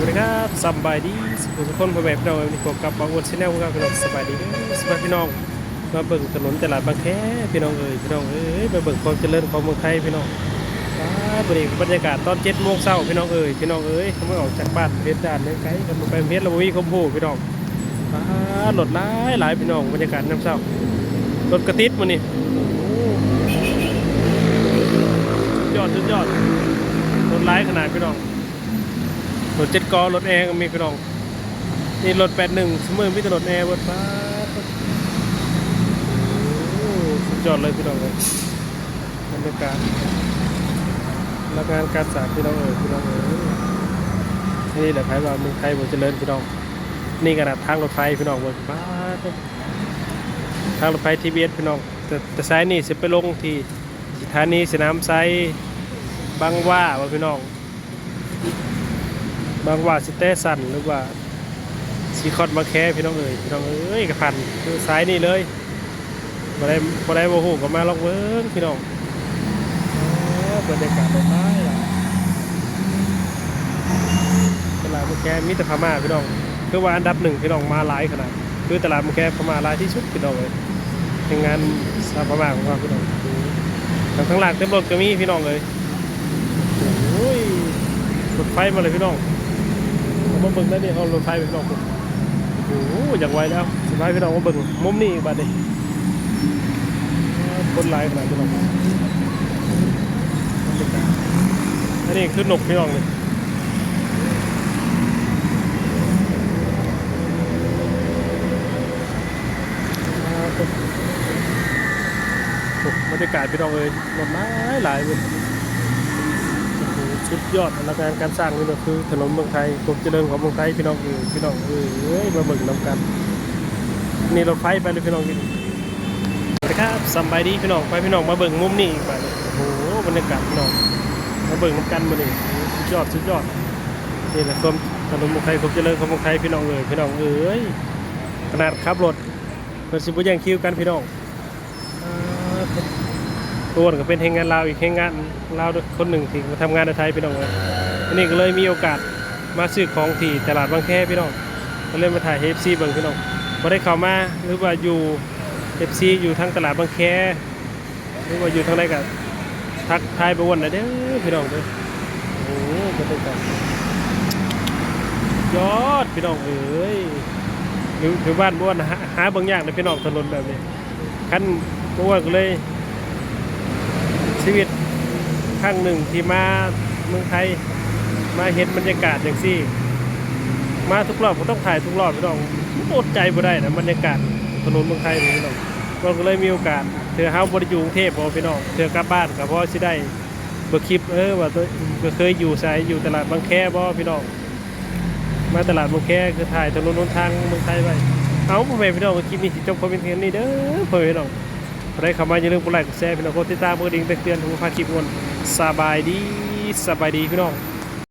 วัสดีครับสบายดีสุขสุขคนพ่อแม่พี่น้องวันนี้พบกับบางวันชแนลครับพี่น้องสบายดีสบายพี่น้องมาเบิ่งถนนตลาดบางแคพี่น้องเอ้ยพี่น้องเอ้ยมาเบิ่งความเจริญของเมืองไทยพี่น้องว้าบริบรรยากาศตอนเจ็ดโมงเช้าพี่น้องเอ้ยพี่น้องเอ้ยเขาไม่ออกจากบ้านเพชรด่านเลยไกลกันมาไปเพชรละวีคมพูพี่น้องรถหลายหลายพี่น้องบรรยากาศน้ำเช้ารถกระติดมันนี้ยอดสุดยอดรถหลายขนาดพี่น้อง รถเจ็ดกอรถแอร์ก็มีพี่น้อง นี่รถแปดหนึ่งสมือมีแต่รถแอร์บนฟ้าสุดยอดเลยพี่น้องเลยบรรยากาศและงานการสร้างพี่น้องเอ๋ยพี่น้องเอ๋ยนี่แหละไพ่ว่าเมืองไทยบนเจริญพี่น้อง นี่ขนาดทางรถไฟพี่น้องบนฟ้าทางรถไฟทีบีเอสพี่น้อง แต่แต่ซ้ายนี่จะไปลงที่สถานีสนามไซบางว่าว่าพี่น้อง บางว่าสิเต้สันหรือว่าซีคอดมาแค่พี่น้องเอ๋ยพี่น้องเอ้ยกระพันคือซ้ายนี่เลยบ่ได้บ่ได้โมโหก็มาลองเบิ้งพี่น้องอ๋อบรรยากาศต้นไม้ล่ะตลาดมาแค่มีแต่พม่าพี่น้องคือว่าอันดับหนึ่งพี่น้องมาหลายขนาดคือตลาดมาแค่พม่าหลายที่สุดพี่น้องเลยในงงานสาพม่าของเราพี่น้องทางข้างหลังเต็มรถก็มีพี่น้องเลยโอ้ยรถไฟมาเลยพี่น้อง มมาเบิ่งได้นี่เอารถไฟไปพี่น้องผมโอ้โหอย่างไวแล้วสุดท้ายพี่น้องมาเบิ่งมุมนี้บัดนี้คนหลายขนาดพี่น้องอันนี้คือนกพี่น้องเลยบรรยากาศพี่น้องเลยรถหลายหลายเลย สุดยอดอลังการการสร้างนี่ก็คือ ถนนเมืองไทยความเจริญของเมืองไทยพี่น้องเออพี่น้องเออเอ้ยมาเบิ่งนำกันนี่รถไฟไปเลยพี่น้องนี่สวัสดีครับสบายดีพี่น้องไปพี่น้องมาเบิ่งมุมนี้ไปโอ้โหบรรยากาศพี่น้องมาเบิ่งนำกันมาเลยสุดยอดสุดยอดนี่แหละความถนนเมืองไทยความเจริญของเมืองไทยพี่น้องเอ้ยพี่น้องเอ้ยขนาดขับรถเพิ่นสิบ่แย่งคิวกันพี่น้อง ตัวก็เป็นแรงงานลาวอีกแรงงานลาวคนหนึ่งที่มาทำงานในไทยพี่น้องเลยอันนี้ก็เลยมีโอกาสมาซื้อของที่ตลาดบางแคพี่น้องก็เลยมาถ่ายเอฟซีเบิ่งพี่น้องพอได้เข้ามาหรือว่าอยู่เอฟซีอยู่ทางตลาดบางแคหรือว่าอยู่ทางใดก็ทักทายไปวันนะเด้อพี่น้องเด้อโอ้โหบรรยากาศยอดพี่น้องเอ้ยอยู่อยู่บ้านบ้วนหาหาบางอย่างในพี่น้องถนนแบบนี้ขั้นบ้วนก็เลย ชีวิตครั้งหนึ่งที่มาเมืองไทยมาเห็นบรรยากาศอย่างซี่ มาทุกรอบก็ต้องถ่ายทุกรอบพี่น้องอดใจบ่ได้นะบรรยากาศถนนเมืองไทยนี่พี่น้องเราก็เลยมีโอกาสเธอเฮาบ่ได้อยู่กรุงเทพบ่พี่น้องเธอกลับบ้านก็พอสิได้เบิ่งคลิปเออว่าตัวก็เคยอยู่ไสอยู่ตลาดบางแคบ่พี่น้องมาตลาดบางแคคือถ่ายถนนหนทางเมืองไทยไว้เอาพ่อแม่พี่น้องคลิปนี้จบคอมเมนต์กันนี่เด้อพ่อแม่พี่น้อง ใครเข้ามาอย่าลืมกดไลค์กดแชร์พี่น้องกดติดตามกดดิ่งเตือนทุกภาคคลิปวนสบายดีสบายดีพี่น้อง